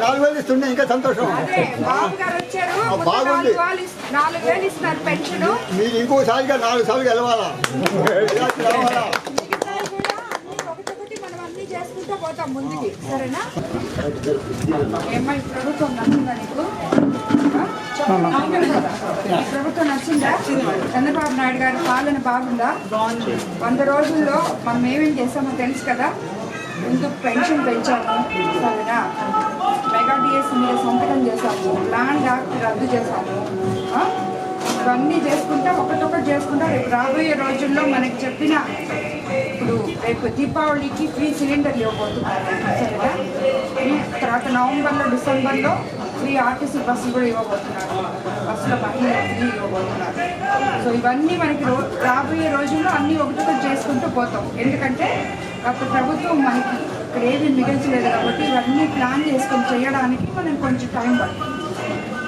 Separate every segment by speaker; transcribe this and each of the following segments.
Speaker 1: నాలుగు వేలు ఇస్తుండే ఇంకా సంతోషం. బాగుంది. మీరు ఇంకోసారిగా నాలుగు సార్లు రావాలా
Speaker 2: చేసుకుంటూ పోతాం ముందుకి. సరేనా? ఏమ్మా ప్రభుత్వం నచ్చిందా నీకు? ప్రభుత్వం నచ్చిందా? చంద్రబాబు నాయుడు గారి పాలన బాగుందా? వంద రోజుల్లో మనం ఏమేం చేస్తామో తెలుసు కదా? ముందు పెన్షన్ పెంచాము సరేనా? మెగా డిఎస్ మీద సంతకం చేశాము ల్యాండ్ యాక్ట్ రద్దు చేశాము ఇవన్నీ చేసుకుంటా ఒకటొకటి చేసుకుంటా రేపు రాబోయే రోజుల్లో మనకి చెప్పిన ఇప్పుడు రేపు దీపావళికి ఫ్రీ సిలిండర్లు ఇవ్వబోతున్నారు సరేనా? తర్వాత నవంబర్లో డిసెంబర్లో ఫ్రీ ఆర్టీసీ బస్సులు కూడా ఇవ్వబోతున్నారు. బస్సులో మహిళలు ఫ్రీ ఇవ్వబోతున్నారు. సో ఇవన్నీ మనకి రో రాబోయే రోజుల్లో అన్నీ ఒకటొకటి చేసుకుంటూ పోతాం. ఎందుకంటే గత ప్రభుత్వం మనకి ఇక్కడ ఏది మిగిల్చలేదు కాబట్టి ఇవన్నీ ప్లాన్ చేసుకొని చేయడానికి మనం కొంచెం టైం పడుతుంది.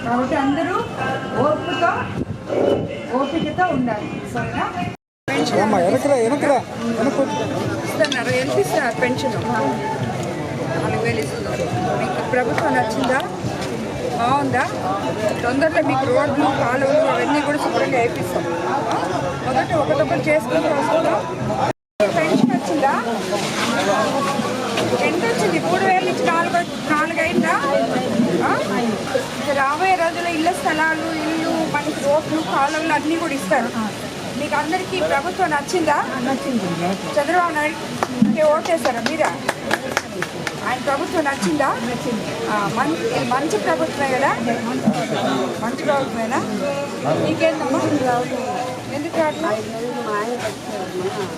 Speaker 2: కాబట్టి అందరూ ఓర్పుతో ఓపికతో ఉండాలి. సరేనా? ఇస్తున్నారు. ఎంత ఇస్తున్నారు? పెన్షన్ నాలుగు వేలు ఇస్తున్నారు. మీకు ప్రభుత్వం నచ్చిందా? బాగుందా? తొందరలో మీకు రోడ్లు కాలువలు అవన్నీ కూడా శుభ్రంగా వేపిస్తాం. మొదట ఒకటొకటి చేసుకుంటూ వస్తున్నాం. పెన్షన్ వచ్చిందా? ఎంత వచ్చింది. మూడు వేల నుంచి నాలుగు నాలుగు అయిందా ఆ? ఇక రాబోయే రోజుల్లో ఇళ్ళ స్థలాలు ఇల్లు మనకి రోడ్లు కాలువలు అన్నీ కూడా ఇస్తారు. మీకు అందరికీ ప్రభుత్వం నచ్చిందా? నచ్చింది. చంద్రబాబు నాయుడు ఓటేస్తారా మీరా? ఆయన ప్రభుత్వం నచ్చిందా? నచ్చింది. మంచి ప్రభుత్వమే కదా మంచి ప్రభుత్వమేనా? నీకేందమ్మా ఎందుకు రావట్లా?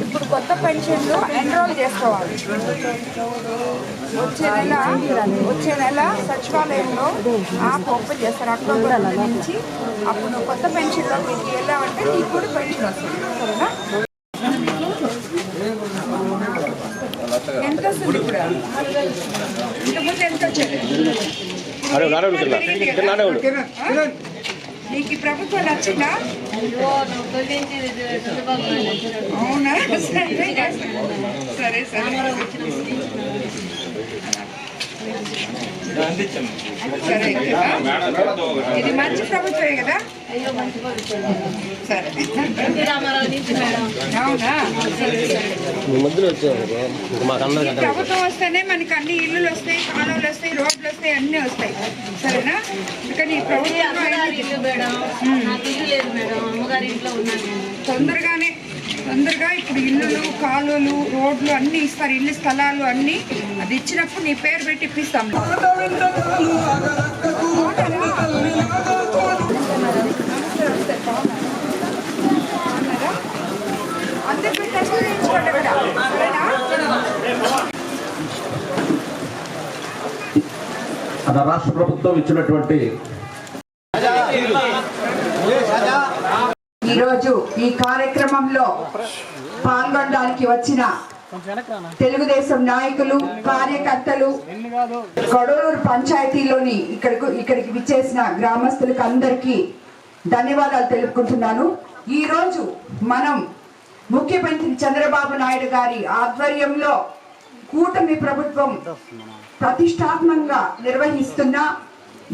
Speaker 2: ఇప్పుడు కొత్త పెన్షన్లు ఎన్రోల్ చేసుకోవాలి. వచ్చే నెల వచ్చే నెల సచివాలయంలో యాప్ ఓపెన్ చేస్తారు. అక్టోబర్ నుంచి అప్పుడు కొత్త పెన్షన్లో మీకు వెళ్ళామంటే నీకు కూడా పెన్షన్ వస్తుంది. సరేనా? ఎంత వస్తుంది ఇప్పుడు ఇంతకుముందు ఎంత వచ్చేది? నీకు ప్రభుత్వం నచ్చిందా అవునా సరే సరే సరే సరే ఇది మంచి ప్రభుత్వమే కదా? ప్రభుత్వం వస్తేనే మనకి అన్ని ఇల్లులు వస్తాయి కాలువలు వస్తాయి రోడ్లు వస్తాయి అన్నీ వస్తాయి. సరేనా? ఈ ప్రభుత్వం తొందరగానే తొందరగా ఇప్పుడు ఇల్లులు కాలువలు రోడ్లు అన్నీ ఇస్తారు. ఇల్లు స్థలాలు అన్నీ. అది ఇచ్చినప్పుడు నీ పేరు పెట్టి ఇప్పిస్తాం. బాగున్నారా? అందరూ
Speaker 3: మన రాష్ట్ర ప్రభుత్వం ఇచ్చినటువంటి
Speaker 2: ఈరోజు ఈ కార్యక్రమంలో పాల్గొనడానికి వచ్చిన తెలుగుదేశం నాయకులు కార్యకర్తలు కొడలూరు పంచాయతీలోని ఇక్కడకు ఇక్కడికి విచ్చేసిన గ్రామస్తులకు అందరికీ ధన్యవాదాలు తెలుపుకుంటున్నాను. ఈరోజు మనం ముఖ్యమంత్రి చంద్రబాబు నాయుడు గారి ఆధ్వర్యంలో కూటమి ప్రభుత్వం ప్రతిష్టాత్మకంగా నిర్వహిస్తున్న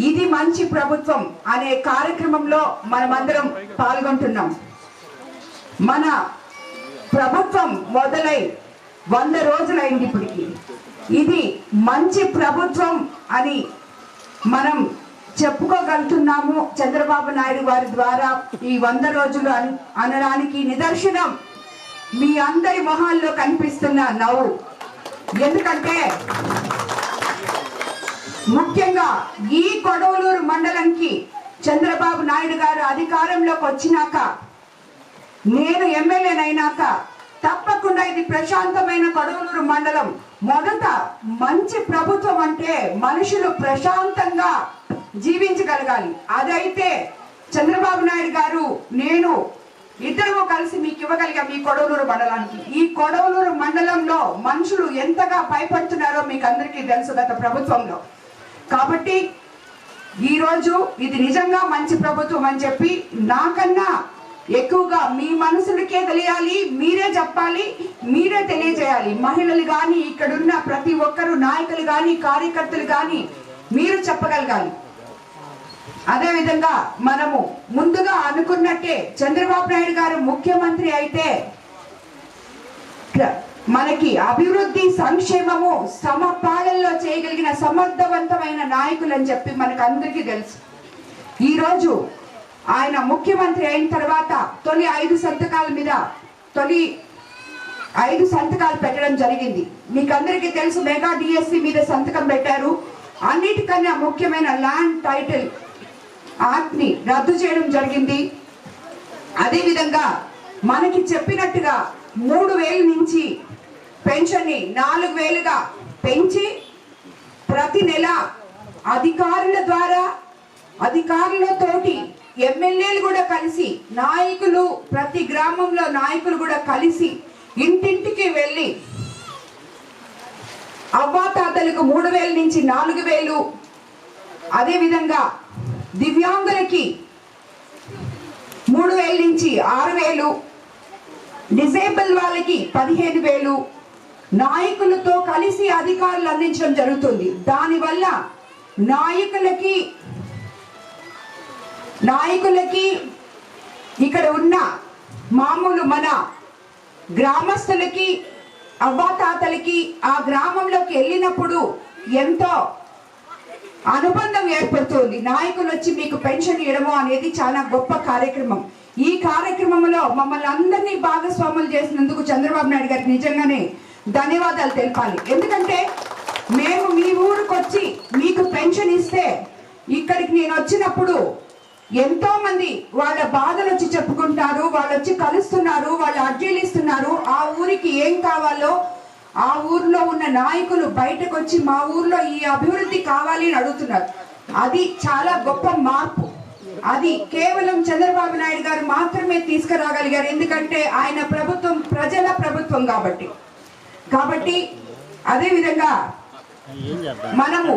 Speaker 2: ఇది మంచి ప్రభుత్వం అనే కార్యక్రమంలో మనమందరం పాల్గొంటున్నాం. మన ప్రభుత్వం మొదలై వంద రోజులైంది ఇప్పటికి. ఇది మంచి ప్రభుత్వం అని మనం చెప్పుకోగలుగుతున్నాము చంద్రబాబు నాయుడు వారి ద్వారా ఈ వంద రోజులు అన్- అనడానికి నిదర్శనం. మీ అందరి మొహాల్లో కనిపిస్తున్న నవ్వు. ఎందుకంటే ముఖ్యంగా ఈ కొడవలూరు మండలంకి చంద్రబాబు నాయుడు గారు అధికారంలోకి వచ్చినాక నేను ఎమ్మెల్యేనైనాక తప్పకుండా ఇది ప్రశాంతమైన కొడవలూరు మండలం. మొదట మంచి ప్రభుత్వం అంటే మనుషులు ప్రశాంతంగా జీవించగలగాలి. అదైతే చంద్రబాబు నాయుడు గారు నేను ఇద్దరు కలిసి మీకు ఇవ్వగలిగాం ఈ కొడవలూరు మండలానికి. ఈ కొడవలూరు మండలంలో మనుషులు ఎంతగా భయపడుతున్నారో మీకు అందరికీ తెలుసు గత ప్రభుత్వంలో. కాబట్టి ఈ రోజు ఇది నిజంగా మంచి ప్రభుత్వం అని చెప్పి నాకన్నా ఎక్కువగా మీ మనసులకే తెలియాలి మీరే చెప్పాలి మీరే తెలియజేయాలి. మహిళలు కానీ ఇక్కడున్న ప్రతి ఒక్కరు నాయకులు కానీ కార్యకర్తలు కానీ మీరు చెప్పగలగాలి. అదేవిధంగా మనము ముందుగా అనుకున్నట్టే చంద్రబాబు నాయుడు గారు ముఖ్యమంత్రి అయితే మనకి అభివృద్ధి సంక్షేమము సమపాలనలో చేయగలిగిన సమర్థవంతమైన నాయకులు అని చెప్పి మనకు అందరికీ తెలుసు. ఈరోజు ఆయన ముఖ్యమంత్రి అయిన తర్వాత తొలి ఐదు సంతకాల మీద తొలి ఐదు సంతకాలు పెట్టడం జరిగింది. మీకు అందరికీ తెలుసు మెగా డిఎస్సి మీద సంతకం పెట్టారు. అన్నిటికన్నా ముఖ్యమైన ల్యాండ్ టైటిల్ యాక్ట్ని రద్దు చేయడం జరిగింది. అదేవిధంగా మనకి చెప్పినట్టుగా మూడు వేలు నుంచి పెన్షన్ని నాలుగు వేలుగా పెంచి ప్రతి నెల అధికారుల ద్వారా అధికారులతోటి ఎమ్మెల్యేలు కూడా కలిసి నాయకులు ప్రతి గ్రామంలో నాయకులు కూడా కలిసి ఇంటింటికి వెళ్ళి అవ్వాతాతలకు మూడు వేల నుంచి నాలుగు వేలు. అదేవిధంగా దివ్యాంగులకి మూడు వేల నుంచి ఆరు వేలు డిసేబుల్ వాళ్ళకి పదిహేను వేలు నాయకులతో కలిసి అధికారులు అందించడం జరుగుతుంది. దానివల్ల నాయకులకి నాయకులకి ఇక్కడ ఉన్న మామూలు మన గ్రామస్తులకి అవ్వాతాతలకి ఆ గ్రామంలోకి వెళ్ళినప్పుడు ఎంతో అనుబంధం ఏర్పడుతుంది. నాయకులు వచ్చి మీకు పెన్షన్ ఇవ్వడము అనేది చాలా గొప్ప కార్యక్రమం. ఈ కార్యక్రమంలో మమ్మల్ని అందరినీ భాగస్వాములు చేసినందుకు చంద్రబాబు నాయుడు గారికి నిజంగానే ధన్యవాదాలు తెలపాలి. ఎందుకంటే మేము మీ ఊరికి వచ్చి మీకు పెన్షన్ ఇస్తే ఇక్కడికి నేను వచ్చినప్పుడు ఎంతో మంది వాళ్ళ బాధలు వచ్చి చెప్పుకుంటారు వాళ్ళు వచ్చి కలుస్తున్నారు వాళ్ళు అర్జీలు ఇస్తున్నారు. ఆ ఊరికి ఏం కావాలో ఆ ఊర్లో ఉన్న నాయకులు బయటకు వచ్చి మా ఊర్లో ఈ అభివృద్ధి కావాలి అని అడుగుతున్నారు. అది చాలా గొప్ప మార్పు. అది కేవలం చంద్రబాబు నాయుడు గారు మాత్రమే తీసుకురాగలిగారు. ఎందుకంటే ఆయన ప్రభుత్వం ప్రజల ప్రభుత్వం కాబట్టి. కాబట్టి అదే విధంగా మనము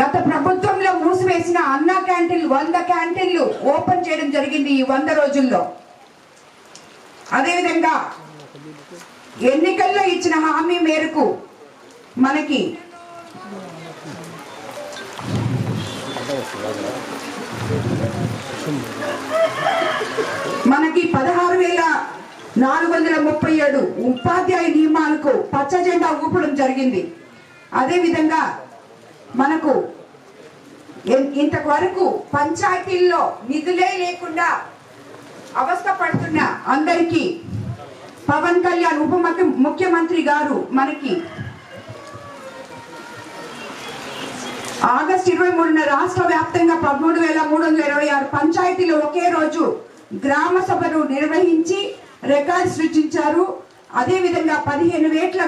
Speaker 2: గత ప్రభుత్వంలో మూసివేసిన అన్న క్యాంటీన్లు వంద క్యాంటీన్లు ఓపెన్ చేయడం జరిగింది ఈ వంద రోజుల్లో. అదేవిధంగా ఎన్నికల్లో ఇచ్చిన హామీ మేరకు మనకి మనకి పదహారు వేల నాలుగు వందల ముప్పై ఏడు ఉపాధ్యాయ నియమాలకు పచ్చ జెండా ఊపడం జరిగింది. అదేవిధంగా మనకు ఇంతకు ఇంతవరకు పంచాయతీల్లో నిధులే లేకుండా అవస్థ పడుతున్న అందరికీ పవన్ కళ్యాణ్ ఉప ముఖ్యమంత్రి గారు మనకి ఆగస్టు ఇరవై మూడున రాష్ట్ర వ్యాప్తంగా పదమూడు వేల మూడు వందల ఇరవై ఆరు పంచాయతీలు ఒకే రోజు గ్రామ సభను నిర్వహించి రికార్డు సృష్టించారు అదేవిధంగా పదిహేను వేల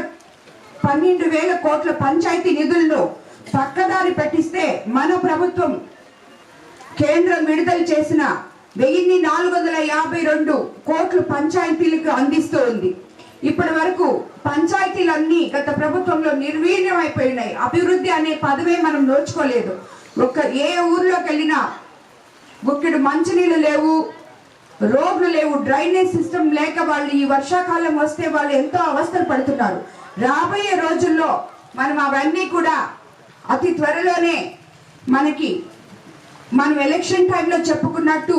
Speaker 2: పన్నెండు వేల కోట్ల పంచాయతీ నిధులను పక్కదారి పెట్టిస్తే మన ప్రభుత్వం కేంద్రం విడుదల చేసిన వెయ్యిన్ని నాలుగు వందల యాభై రెండు కోట్లు పంచాయతీలకు అందిస్తూ ఉంది ఇప్పటి వరకు పంచాయతీలన్నీ గత ప్రభుత్వంలో నిర్వీర్యం అయిపోయినాయి అభివృద్ధి అనే పదవే మనం నోచుకోలేదు. ఒక్క ఏ ఊర్లోకి వెళ్ళినా గుక్కెడు మంచినీళ్ళు లేవు రోడ్లు లేవు డ్రైనేజ్ సిస్టమ్ లేక వాళ్ళు ఈ వర్షాకాలం వస్తే వాళ్ళు ఎంతో అవస్థలు పడుతున్నారు. రాబోయే రోజుల్లో మనం అవన్నీ కూడా అతి త్వరలోనే మనకి మనం ఎలక్షన్ టైంలో చెప్పుకున్నట్టు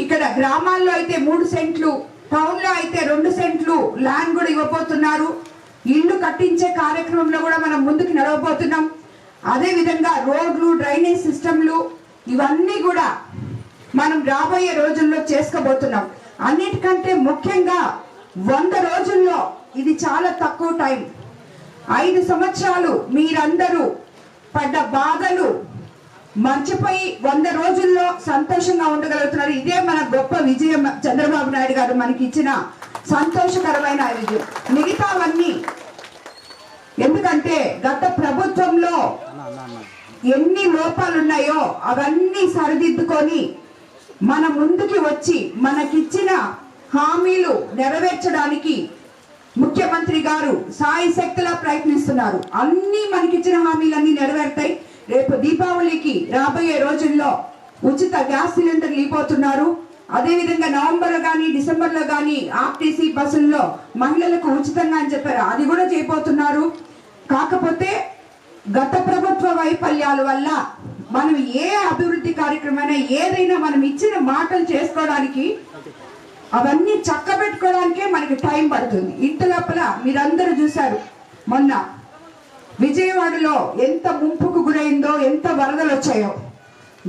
Speaker 2: ఇక్కడ గ్రామాల్లో అయితే మూడు సెంట్లు టౌన్లో అయితే రెండు సెంట్లు ల్యాండ్ కూడా ఇవ్వబోతున్నారు. ఇల్లు కట్టించే కార్యక్రమంలో కూడా మనం ముందుకు నడవబోతున్నాం. అదేవిధంగా రోడ్లు డ్రైనేజ్ సిస్టమ్లు ఇవన్నీ కూడా మనం రాబోయే రోజుల్లో చేసుకోబోతున్నాం. అన్నిటికంటే ముఖ్యంగా వంద రోజుల్లో ఇది చాలా తక్కువ టైం. ఐదు సంవత్సరాలు మీరందరూ పడ్డ బాధలు మర్చిపోయి వంద రోజుల్లో సంతోషంగా ఉండగలుగుతున్నారు. ఇదే మన గొప్ప విజయం చంద్రబాబు నాయుడు గారు మనకి ఇచ్చిన సంతోషకరమైన విజయం. మిగతావన్నీ ఎందుకంటే గత ప్రభుత్వంలో ఎన్ని లోపాలు ఉన్నాయో అవన్నీ సరిదిద్దుకొని మన ముందుకి వచ్చి మనకిచ్చిన హామీలు నెరవేర్చడానికి ముఖ్యమంత్రి గారు సాయి శక్తిలా ప్రయత్నిస్తున్నారు. అన్ని మనకిచ్చిన హామీలన్నీ నెరవేరుతాయి. రేపు దీపావళికి రాబోయే రోజుల్లో ఉచిత గ్యాస్ సిలిండర్లు ఇవ్వబోతున్నారు. అదేవిధంగా నవంబర్లో కానీ డిసెంబర్లో కానీ ఆర్టీసీ బస్సుల్లో మహిళలకు ఉచితంగా అని చెప్పారు. అది కూడా చేయబోతున్నారు. కాకపోతే గత ప్రభుత్వ వైఫల్యాల వల్ల మనం ఏ అభివృద్ధి కార్యక్రమైనా ఏదైనా మనం ఇచ్చిన మాటలు చేసుకోవడానికి అవన్నీ చక్కబెట్టుకోవడానికే మనకి టైం పడుతుంది. ఇంత లోపల మీరందరూ చూశారు. మొన్న విజయవాడలో ఎంత ముంపుకు గురైందో ఎంత వరదలు వచ్చాయో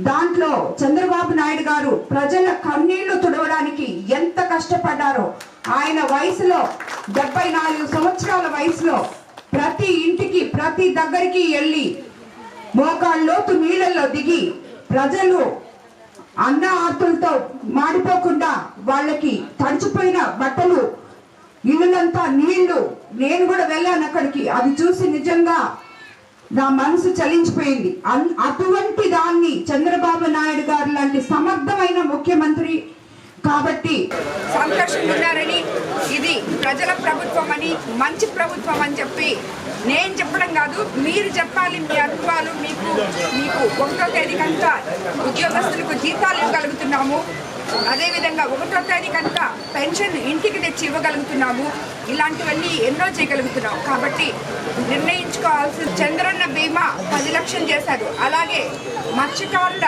Speaker 2: దాంట్లో చంద్రబాబు నాయుడు గారు ప్రజల కన్నీళ్ళు తుడవడానికి ఎంత కష్టపడ్డారో ఆయన వయసులో డెబ్బై నాలుగు సంవత్సరాల వయసులో ప్రతి ఇంటికి ప్రతి దగ్గరికి వెళ్ళి మోకాళ్ళలోతు నీళ్ళల్లో దిగి ప్రజలు అన్న ఆర్తులతో మాడిపోకుండా వాళ్ళకి తడిచిపోయిన బట్టలు ఇళ్ళంతా నీళ్ళు నేను కూడా వెళ్ళాను అక్కడికి. అది చూసి నిజంగా నా మనసు చలించిపోయింది. అటువంటి దాన్ని చంద్రబాబు నాయుడు గారు లాంటి సమర్థమైన ముఖ్యమంత్రి కాబట్టి సంతోషంగా ఇది ప్రజల ప్రభుత్వం అని మంచి ప్రభుత్వం అని చెప్పి నేను చెప్పడం కాదు మీరు చెప్పాలి మీ అనుభవాలు మీకు మీకు ఒకటో తేదీకంతా ఉద్యోగస్తులకు జీతాలు ఇవ్వగలుగుతున్నాము. అదేవిధంగా ఒకటో తేదీ కనుక పెన్షన్ ఇంటికి తెచ్చి ఇవ్వగలుగుతున్నాము ఇలాంటివన్నీ ఎన్నో చేయగలుగుతున్నాం. కాబట్టి నిర్ణయించుకోవాల్సిన చంద్రన్న బీమా పది లక్షలు చేశారు. అలాగే మత్స్యకారుల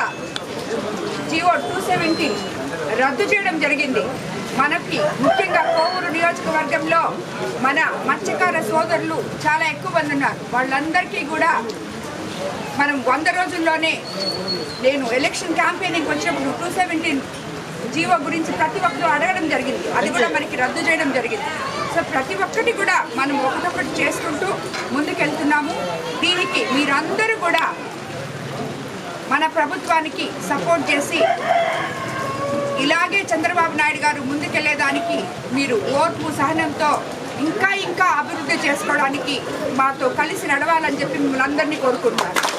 Speaker 2: జియో టూ సెవెంటీ రద్దు చేయడం జరిగింది. మనకి ముఖ్యంగా కోవూరు నియోజకవర్గంలో మన మత్స్యకార సోదరులు చాలా ఎక్కువ మంది ఉన్నారు. వాళ్ళందరికీ కూడా మనం వంద రోజుల్లోనే నేను ఎలక్షన్ క్యాంపెయినింగ్ వచ్చినప్పుడు టూ సెవెంటీన్ జీవో గురించి ప్రతి ఒక్కరు అడగడం జరిగింది. అది కూడా మనకి రద్దు చేయడం జరిగింది. సో ప్రతి ఒక్కటి కూడా మనం ఒకటొకటి చేసుకుంటూ ముందుకెళ్తున్నాము. దీనికి మీరందరూ కూడా మన ప్రభుత్వానికి సపోర్ట్ చేసి ఇలాగే చంద్రబాబు నాయుడు గారు ముందుకెళ్ళేదానికి మీరు ఓర్పు సహనంతో ఇంకా ఇంకా అభివృద్ధి చేసుకోవడానికి మాతో కలిసి నడవాలని చెప్పి మిమ్మల్ని అందరినీ కోరుకుంటున్నాను.